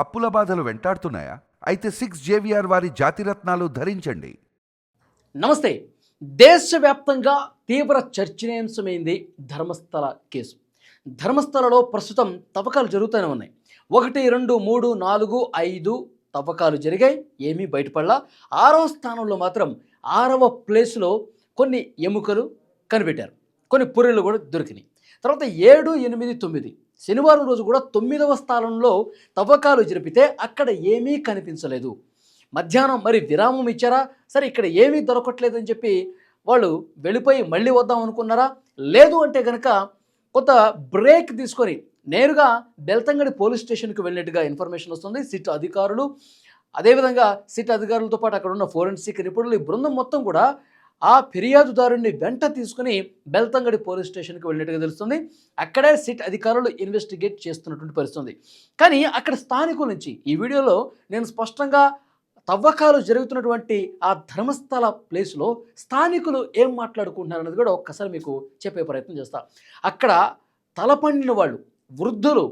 అప్పుల బాధలు వెంటాడుతున్నాయా? అయితే సిక్స్ జేవిఆర్ వారి జాతిరత్నాలు ధరించండి. నమస్తే. దేశవ్యాప్తంగా తీవ్ర చర్చనీయాంశమైంది ధర్మస్థల కేసు. ధర్మస్థలలో ప్రస్తుతం తవ్వకాలు జరుగుతూనే ఉన్నాయి. ఒకటి రెండు మూడు నాలుగు ఐదు తవ్వకాలు జరిగాయి. ఏమీ బయటపడలా. ఆరవ స్థానంలో మాత్రం ఆరవ ప్లేస్లో కొన్ని ఎముకలు కనిపెట్టారు. కొన్ని పుర్రెలు కూడా దొరికినాయి. తర్వాత ఏడు ఎనిమిది తొమ్మిది. శనివారం రోజు కూడా తొమ్మిదవ స్థానంలో తవ్వకాలు జరిపితే అక్కడ ఏమీ కనిపించలేదు. మధ్యాహ్నం మరి విరామం ఇచ్చారా? సరే ఇక్కడ ఏమీ దొరకట్లేదని చెప్పి వాళ్ళు వెళ్ళిపోయి మళ్ళీ వద్దాం అనుకున్నారా? లేదు అంటే కనుక కొంత బ్రేక్ తీసుకొని నేరుగా బెల్తంగడి పోలీస్ స్టేషన్కి వెళ్ళినట్టుగా ఇన్ఫర్మేషన్ వస్తుంది. సిట్ అధికారులు. అదేవిధంగా సిట్ అధికారులతో పాటు అక్కడ ఉన్న ఫోరెన్సిక్ నిపుణులు ఈ బృందం మొత్తం కూడా ఆ ఫిర్యాదుదారుని వెంట తీసుకుని బెల్తంగడి పోలీస్ స్టేషన్కి వెళ్ళినట్టుగా తెలుస్తుంది. అక్కడే సిట్ అధికారులు ఇన్వెస్టిగేట్ చేస్తున్నటువంటి పరిస్థితుంది. కానీ అక్కడ స్థానికుల నుంచి ఈ వీడియోలో నేను స్పష్టంగా తవ్వకాలు జరుగుతున్నటువంటి ఆ ధర్మస్థల ప్లేస్లో స్థానికులు ఏం మాట్లాడుకుంటున్నారు అన్నది కూడా ఒక్కసారి మీకు చెప్పే ప్రయత్నం చేస్తా. అక్కడ తలపండిన వాళ్ళు వృద్ధులు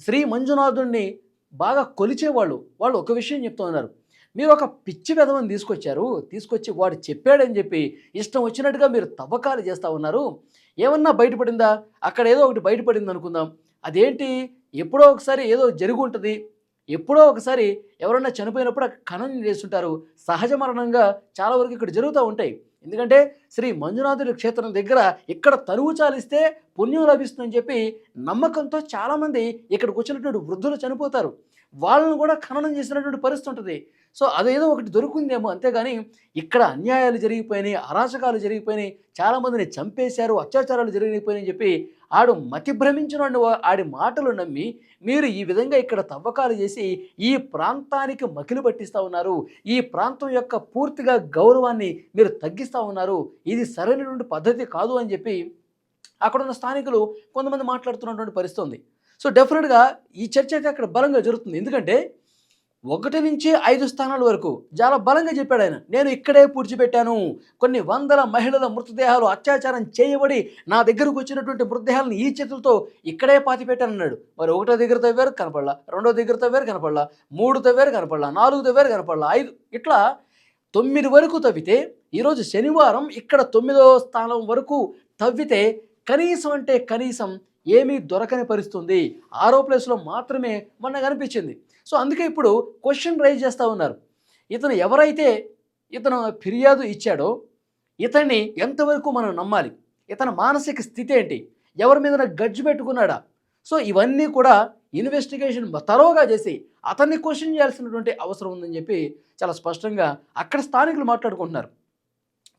శ్రీ మంజునాథుణ్ణి బాగా కొలిచేవాళ్ళు వాళ్ళు ఒక విషయం చెప్తూ ఉన్నారు. మీరు ఒక పిచ్చి వెధవని తీసుకొచ్చారు. తీసుకొచ్చి వాడు చెప్పాడని చెప్పి ఇష్టం వచ్చినట్టుగా మీరు తవ్వకాలు చేస్తూ ఉన్నారు. ఏమన్నా బయటపడిందా? అక్కడ ఏదో ఒకటి బయటపడింది అనుకుందాం. అదేంటి? ఎప్పుడో ఒకసారి ఏదో జరిగి ఉంటుంది ఎప్పుడో ఒకసారి ఎవరన్నా చనిపోయినప్పుడు ఆ ఖననం చేస్తుంటారు. సహజ మరణంగా చాలా వరకు ఇక్కడ జరుగుతూ ఉంటాయి. ఎందుకంటే శ్రీ మంజునాథుడి క్షేత్రం దగ్గర ఇక్కడ తరువు చాలిస్తే పుణ్యం లభిస్తుందని చెప్పి నమ్మకంతో చాలామంది ఇక్కడికి వచ్చినటువంటి వృద్ధులు చనిపోతారు. వాళ్ళను కూడా ఖననం చేసినటువంటి పరిస్థితి ఉంటుంది. సో అదేదో ఒకటి దొరుకుందేమో. అంతేగాని ఇక్కడ అన్యాయాలు జరిగిపోయినాయి అరాచకాలు జరిగిపోయినాయి చాలామందిని చంపేశారు అత్యాచారాలు జరిగిపోయినాయని చెప్పి ఆడు మతి భ్రమించిన ఆడి మాటలు నమ్మి మీరు ఈ విధంగా ఇక్కడ తవ్వకాలు చేసి ఈ ప్రాంతానికి మకిలి పట్టిస్తూ ఉన్నారు. ఈ ప్రాంతం యొక్క పూర్తిగా గౌరవాన్ని మీరు తగ్గిస్తూ ఉన్నారు. ఇది సరైనటువంటి పద్ధతి కాదు అని చెప్పి అక్కడ ఉన్న స్థానికులు కొంతమంది మాట్లాడుతున్నటువంటి పరిస్థితి ఉంది. సో డెఫినెట్గా ఈ చర్చ అయితే అక్కడ బలంగా జరుగుతుంది. ఎందుకంటే ఒకటి నుంచి ఐదు స్థానాల వరకు చాలా బలంగా చెప్పాడు ఆయన. నేను ఇక్కడే పూడ్చిపెట్టాను. కొన్ని వందల మహిళల మృతదేహాలు అత్యాచారం చేయబడి నా దగ్గరకు వచ్చినటువంటి మృతదేహాలను ఈ చేతులతో ఇక్కడే పాతిపెట్టాను అన్నాడు మరి ఒకటో దగ్గర తవ్వారు కనపడలా. రెండో దగ్గర తవ్వారు కనపడలా. మూడు తవ్వారు కనపడలా. నాలుగు తవ్వారు కనపడలా. ఐదు ఇట్లా తొమ్మిది వరకు తవ్వితే ఈరోజు శనివారం ఇక్కడ తొమ్మిదో స్థానం వరకు తవ్వితే కనీసం అంటే కనీసం ఏమీ దొరకని పరిస్థితుంది. ఆరో ప్లేస్లో మాత్రమే మొన్న కనిపించింది సో అందుకే ఇప్పుడు క్వశ్చన్ రైజ్ చేస్తూ ఉన్నారు. ఇతను ఎవరైతే ఇతను ఫిర్యాదు ఇచ్చాడో ఇతన్ని ఎంతవరకు మనం నమ్మాలి? ఇతని మానసిక స్థితి ఏంటి? ఎవరి మీద గడ్జి పెట్టుకున్నాడా? సో ఇవన్నీ కూడా ఇన్వెస్టిగేషన్ తరోగా చేసి అతన్ని క్వశ్చన్ చేయాల్సినటువంటి అవసరం ఉందని చెప్పి చాలా స్పష్టంగా అక్కడ స్థానికులు మాట్లాడుకుంటున్నారు.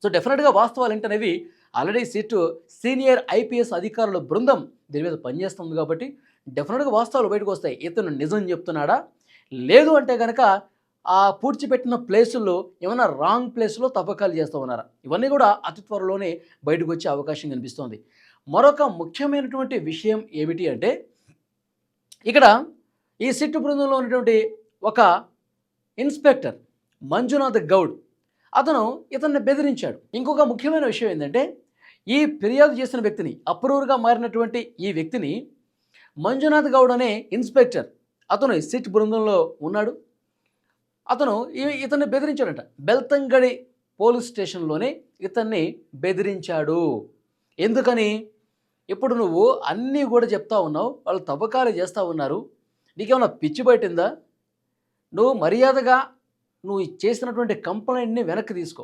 సో డెఫినెట్గా వాస్తవాలు ఏంటనేవి ఆల్రెడీ సీటు సీనియర్ ఐపీఎస్ అధికారుల బృందం దీని మీద పనిచేస్తుంది కాబట్టి డెఫినెట్గా వాస్తవాలు బయటకు వస్తాయి. ఇతను నిజం చెప్తున్నాడా? లేదు అంటే కనుక ఆ పూడ్చిపెట్టిన ప్లేసుల్లో ఏమైనా రాంగ్ ప్లేస్లో తవ్వకాలు చేస్తూ ఉన్నారా? ఇవన్నీ కూడా అతి త్వరలోనే బయటకు వచ్చే అవకాశం కనిపిస్తోంది. మరొక ముఖ్యమైనటువంటి విషయం ఏమిటి అంటే ఇక్కడ ఈ సిట్టు బృందంలో ఉన్నటువంటి ఒక ఇన్స్పెక్టర్ మంజునాథ్ గౌడ్ అతను ఇతన్ని బెదిరించాడు. ఇంకొక ముఖ్యమైన విషయం ఏంటంటే ఈ ఫిర్యాదు చేసిన వ్యక్తిని అప్రూవర్గా మారినటువంటి ఈ వ్యక్తిని మంజునాథ్ గౌడ్ అనే ఇన్స్పెక్టర్ అతను ఈ సిట్ బృందంలో ఉన్నాడు. అతను ఇతన్ని బెదిరించాడట. బెల్తంగడి పోలీస్ స్టేషన్లోనే ఇతన్ని బెదిరించాడు. ఎందుకని? ఇప్పుడు నువ్వు అన్నీ కూడా చెప్తా ఉన్నావు వాళ్ళు తవ్వకాలు చేస్తూ ఉన్నారు. నీకేమైనా పిచ్చి పట్టిందా నువ్వు మర్యాదగా నువ్వు చేసినటువంటి కంప్లైంట్ని వెనక్కి తీసుకో.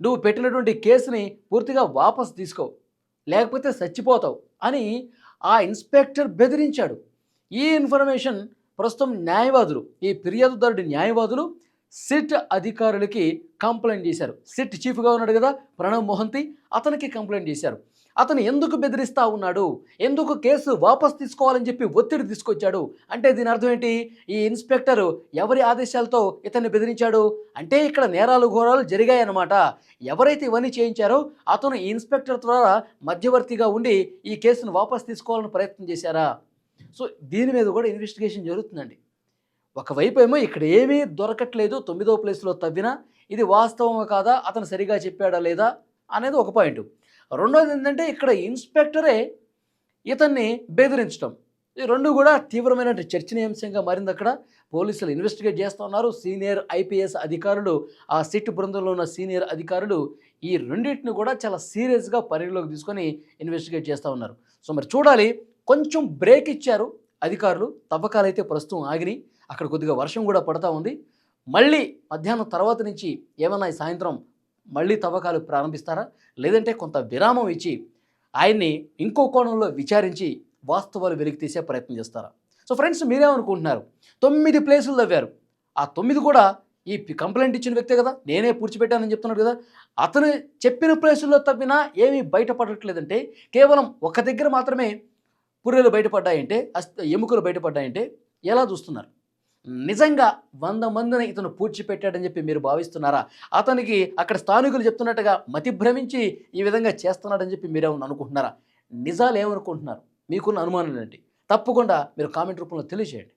నువ్వు పెట్టినటువంటి కేసుని పూర్తిగా వాపస్ తీసుకో. లేకపోతే చచ్చిపోతావు అని ఆ ఇన్స్పెక్టర్ బెదిరించాడు. ఈ ఇన్ఫర్మేషన్ ప్రస్తుతం న్యాయవాదులు ఈ ఫిర్యాదుదారుడి న్యాయవాదులు సిట్ అధికారులకి కంప్లైంట్ చేశారు. సిట్ చీఫ్గా ఉన్నాడు కదా ప్రణవ్ మోహంతి అతనికి కంప్లైంట్ చేశారు. అతను ఎందుకు బెదిరిస్తా ఉన్నాడు? ఎందుకు కేసు వాపస్ తీసుకోవాలని చెప్పి ఒత్తిడి తీసుకొచ్చాడు? అంటే దీని అర్థం ఏంటి? ఈ ఇన్స్పెక్టర్ ఎవరి ఆదేశాలతో ఇతన్ని బెదిరించాడు? అంటే ఇక్కడ నేరాలు ఘోరాలు జరిగాయన్నమాట. ఎవరైతే ఇవన్నీ చేయించారో అతను ఈ ఇన్స్పెక్టర్ ద్వారా మధ్యవర్తిగా ఉండి ఈ కేసును వాపస్ తీసుకోవాలని ప్రయత్నం చేశారా? సో దీని మీద కూడా ఇన్వెస్టిగేషన్ జరుగుతుందండి. ఒకవైపు ఏమో ఇక్కడ ఏమీ దొరకట్లేదు తొమ్మిదో ప్లేస్లో తవ్వినా. ఇది వాస్తవమా కాదా? అతను సరిగా చెప్పాడా లేదా? అనేది ఒక పాయింట్. రెండోది ఏంటంటే ఇక్కడ ఇన్స్పెక్టరే ఇతన్ని బెదిరించడం ఈ రెండు కూడా తీవ్రమైన చర్చనీయాంశంగా మారింది అక్కడ. పోలీసులు ఇన్వెస్టిగేట్ చేస్తూ ఉన్నారు. సీనియర్ ఐపీఎస్ అధికారులు ఆ సిట్ బృందంలో ఉన్న సీనియర్ అధికారులు ఈ రెండింటిని కూడా చాలా సీరియస్గా పరిగణలోకి తీసుకొని ఇన్వెస్టిగేట్ చేస్తూ ఉన్నారు. సో మరి చూడాలి. కొంచెం బ్రేక్ ఇచ్చారు అధికారులు. తవ్వకాలు అయితే ప్రస్తుతం ఆగినాయి. అక్కడ కొద్దిగా వర్షం కూడా పడతా ఉంది. మళ్ళీ మధ్యాహ్నం తర్వాత నుంచి ఏమన్నా సాయంత్రం మళ్ళీ తవ్వకాలు ప్రారంభిస్తారా? లేదంటే కొంత విరామం ఇచ్చి ఆయన్ని ఇంకో కోణంలో విచారించి వాస్తవాలు వెలికి తీసే ప్రయత్నం చేస్తారా? సో ఫ్రెండ్స్ మీరేమనుకుంటున్నారు? తొమ్మిది ప్లేసులు తవ్వారు. ఆ తొమ్మిది కూడా ఈ కంప్లైంట్ ఇచ్చిన వ్యక్తే కదా? నేనే పూడ్చిపెట్టానని చెప్తున్నాడు కదా? అతను చెప్పిన ప్లేసుల్లో తవ్వినా ఏమీ బయటపడట్లేదంటే కేవలం ఒక దగ్గర మాత్రమే పుర్రెలు బయటపడ్డాయంటే ఎముకలు బయటపడ్డాయంటే ఎలా చూస్తున్నారు? నిజంగా వంద మందిని ఇతను పూడ్చిపెట్టాడని చెప్పి మీరు భావిస్తున్నారా? అతనికి అక్కడ స్థానికులు చెప్తున్నట్టుగా మతిభ్రమించి ఈ విధంగా చేస్తున్నాడని చెప్పి మీరేమన్నా అనుకుంటున్నారా? నిజాలు ఏమనుకుంటున్నారు? మీకున్న అనుమానాలు ఏంటి తప్పకుండా మీరు కామెంట్ రూపంలో తెలియజేయండి.